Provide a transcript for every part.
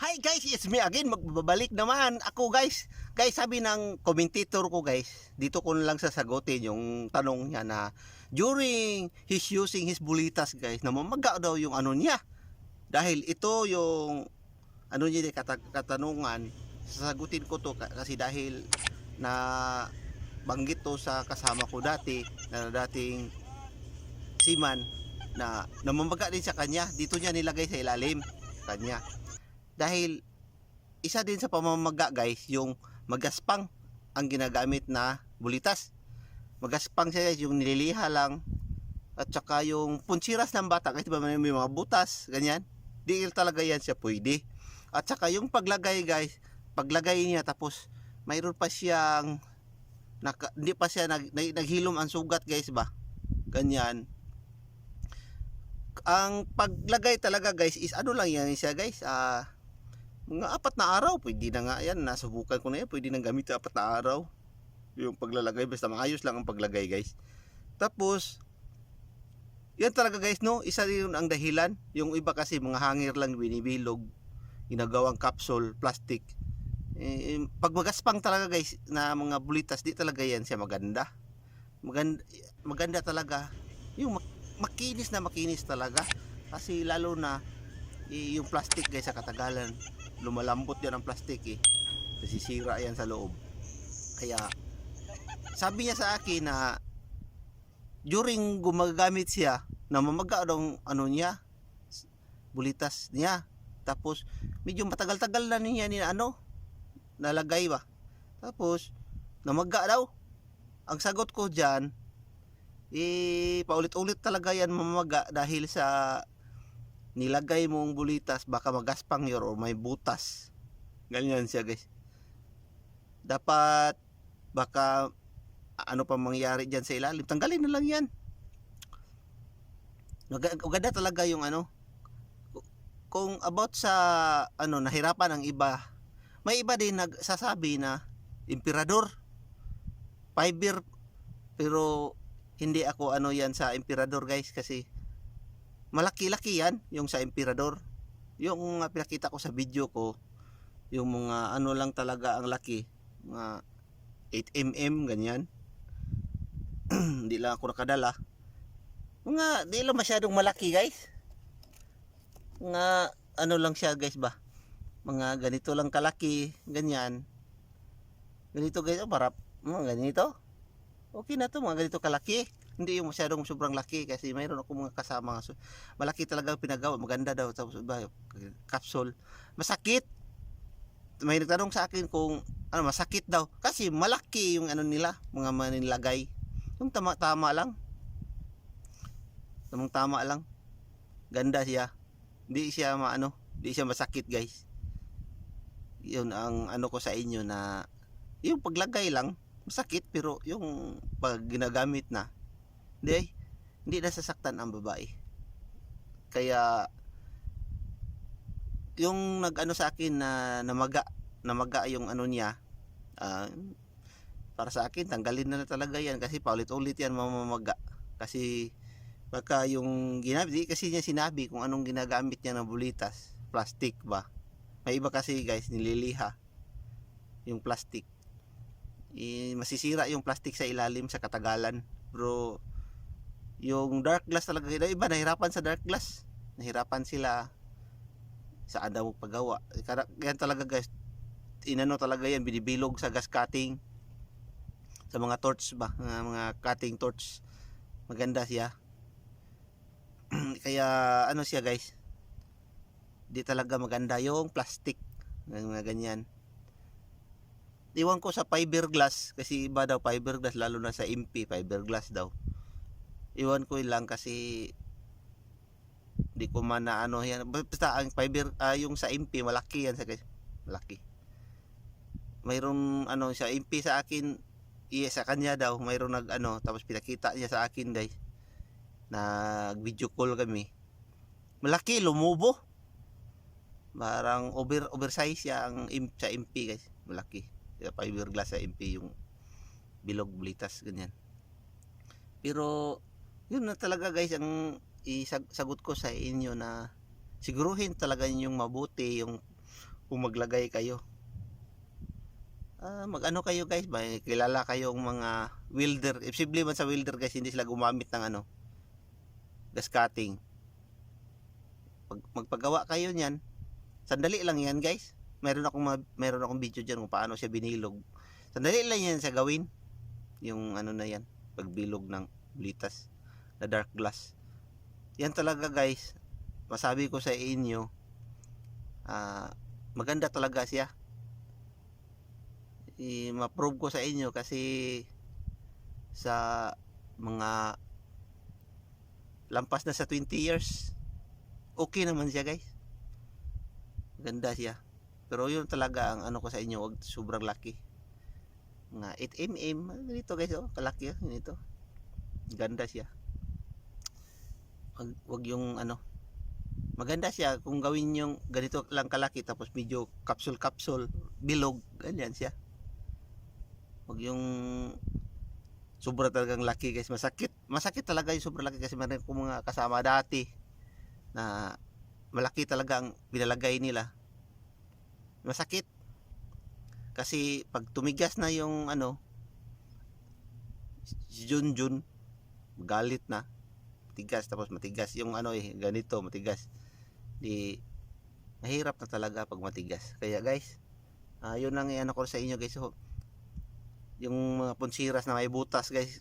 Hi guys, it's me again. Magbabalik naman ako guys. Guys, sabi ng commentator ko guys, dito ko lang sasagutin yung tanong niya na during his using his bulitas guys, namamaga daw yung ano niya. Dahil ito yung ano niya kata- katanungan, sasagutin ko to ka- kasi dahil na banggit to sa kasama ko dati na dating siman na namamaga din sa kanya. Dito niya nilagay sa ilalim kanya. Dahil isa din sa pamamaga guys, yung magaspang ang ginagamit na bulitas. Magaspang siya guys, yung nililiha lang at saka yung punsiras ng bata kahit ba may mga butas, ganyan. Di talaga yan siya pwede. At saka yung paglagay guys, paglagay niya tapos mayroon pa siyang naka, hindi pa siya nag, nag- naghilom ang sugat guys ba. Ganyan. Ang paglagay talaga guys is ano lang yan siya guys. Ah mga apat na araw, pwede na nga yan. Nasubukan ko na yan, pwede nang gamit apat na araw. Yung paglalagay, basta maayos lang ang paglagay guys. Tapos, yan talaga guys no, isa rin ang dahilan. Yung iba kasi mga hangir lang binibilog, ginagawang capsule, plastic. Eh, pag magaspang talaga guys na mga bulitas, di talaga yan siya maganda. Maganda, maganda talaga. Yung mak- makinis na makinis talaga. Kasi lalo na eh, yung plastic guys sa katagalan lumalambot yan ang plastic eh. Nasisira yan sa loob. Kaya sabi niya sa akin na during gumagamit siya namamaga daw ang ano niya bulitas niya. Tapos medyo matagal-tagal na niya ni ano nalagay ba? Tapos namaga daw. Ang sagot ko dyan eh paulit-ulit talaga yan mamaga dahil sa nilagay mong bulitas baka magaspang yor or may butas. Ganyan siya guys. Dapat baka ano pa mangyari dyan sa ilalim? Tanggalin na lang yan. Maga- maganda talaga yung ano. Kung about sa ano nahirapan ang iba may iba din nagsasabi na emperador. Fiber pero hindi ako ano yan sa emperador guys kasi malaki-laki yan yung sa emperador. Yung pinakita ko sa video ko yung mga ano lang talaga ang laki. Mga 8mm ganyan. Hindi lang ako nakadala. Mga di lang masyadong malaki guys. Mga ano lang siya guys ba? Mga ganito lang kalaki ganyan. Ganito guys oh, para mga ganito. Okay na to mga ganito kalaki hindi yung masyadong sobrang laki kasi mayroon ako mga kasama so, malaki talaga pinagawa maganda daw. Tapos ba capsule. Masakit. May nagtanong sa akin kung ano masakit daw. Kasi malaki yung ano nila mga manilagay yung tama tama lang. Tamang tama lang. Ganda siya. Hindi siya maano hindi siya masakit guys. Yun ang ano ko sa inyo na yung paglagay lang masakit pero yung pag ginagamit na hindi hindi nasasaktan ang babae. Kaya yung nag-ano sa akin na namaga namaga yung ano niya ah, para sa akin tanggalin na, na talaga yan kasi paulit-ulit yan mamamaga. Kasi baka yung ginamit kasi niya sinabi kung anong ginagamit niya ng bulitas plastic ba? May iba kasi guys nililiha yung plastic. Eh, masisira yung plastic sa ilalim sa katagalan. Bro yung dark glass talaga yung iba nahirapan sa dark glass. Nahirapan sila sa daw paggawa yan talaga guys. Inano talaga yan binibilog sa gas cutting. Sa mga torch ba mga, mga cutting torch. Maganda siya. Kaya ano siya guys? Di talaga maganda yung plastic. Mga ganyan. Iwan ko sa fiberglass kasi iba daw fiberglass lalo na sa MP fiberglass daw iwan ko lang kasi di ko man na ano yan. Basta ang fiber ah, yung sa MP malaki yan sa malaki. Mayroong ano sa MP sa akin iya sa kanya daw mayroong nag ano tapos pinakita niya sa akin guys. Nag video call kami. Malaki lumubo. Parang over oversize siya ang im- sa MP guys. Malaki. Kaya fiberglass sa MP yung bilog bulitas ganyan. Pero yun na talaga guys ang isagot ko sa inyo na siguruhin talaga yung mabuti yung kung maglagay kayo. Ah, mag-ano kayo guys, may kilala kayong mga welder. Imposible man sa welder guys, hindi sila gumamit ng ano, gas cutting. Pag magpagawa kayo niyan, sandali lang yan guys. Meron akong meron akong video diyan kung paano siya binilog. Sandali lang yan sa gawin. Yung ano na yan, pagbilog ng bulitas na dark glass. Yan talaga guys, masabi ko sa inyo, ah, maganda talaga siya. I, ma-prove ko sa inyo kasi sa mga lampas na sa 20 years, okay naman siya guys. Ganda siya. Pero yun talaga ang ano ko sa inyo, wag sobrang laki. Nga 8 mm, ganito guys, oh, kalaki oh, ganito. Ganda siya. Wag, wag yung ano, maganda siya kung gawin yung ganito lang kalaki tapos medyo capsule-capsule, bilog, ganyan siya. Wag yung sobra talagang laki guys, masakit. Masakit talaga yung sobra laki kasi meron ko mga kasama dati na malaki talaga ang binalagay nila. Masakit. Kasi pag tumigas na yung ano, si Junjun, galit na. Matigas tapos matigas yung ano eh, ganito, matigas. Di mahirap na talaga pag matigas. Kaya guys, ah yun ang ano ko sa inyo guys. So, yung mga punsiras na may butas guys,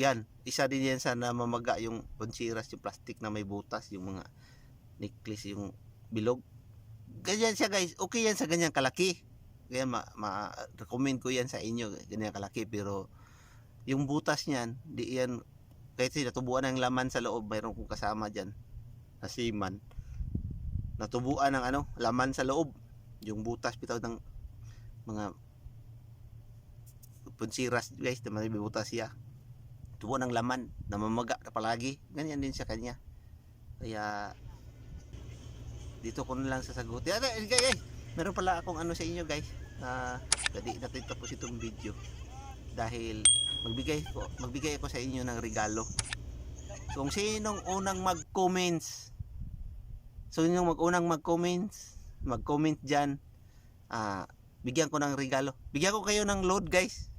yan, isa din yan sa namamaga yung punsiras, yung plastic na may butas, yung mga necklace, yung bilog. Ganyan siya guys, okay yan sa ganyan kalaki. Kaya ma, ma recommend ko yan sa inyo, ganyan kalaki. Pero yung butas niyan, di yan, kahit natubuan ng laman sa loob, mayroon kong kasama dyan, na seaman. Natubuan ng ano, laman sa loob. Yung butas bitaw ng mga punsiras guys, na may butas siya. Tubuan ng laman, namamaga na palagi. Ganyan din sa kanya. Kaya dito ko na lang sasagot. Yeah, guys, meron pala akong ano sa inyo guys. Na dali natin tapos itong video. Dahil magbigay ko, magbigay ako sa inyo ng regalo. Kung sinong unang mag-comments, so yung mag-unang mag-comments, mag-comment dyan, ah, bigyan ko ng regalo. Bigyan ko kayo ng load guys.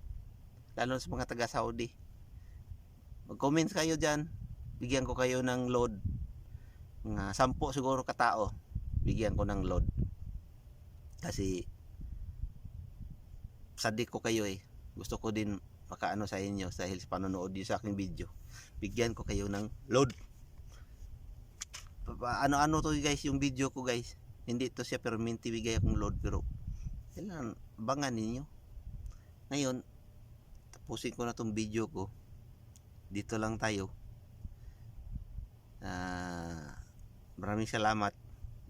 Lalo sa mga taga Saudi. Mag-comment kayo dyan, bigyan ko kayo ng load. Mga sampo siguro katao bigyan ko ng load kasi sadik ko kayo eh gusto ko din makaano sa inyo dahil sa panonood niyo sa aking video. Bigyan ko kayo ng load. Ano ano to guys yung video ko guys. Hindi to siya permanente bigay akong load pero kailangan abangan ninyo. Ngayon tapusin ko na tong video ko. Dito lang tayo. Ah maraming salamat.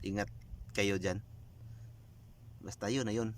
Ingat kayo dyan. Basta yun na yun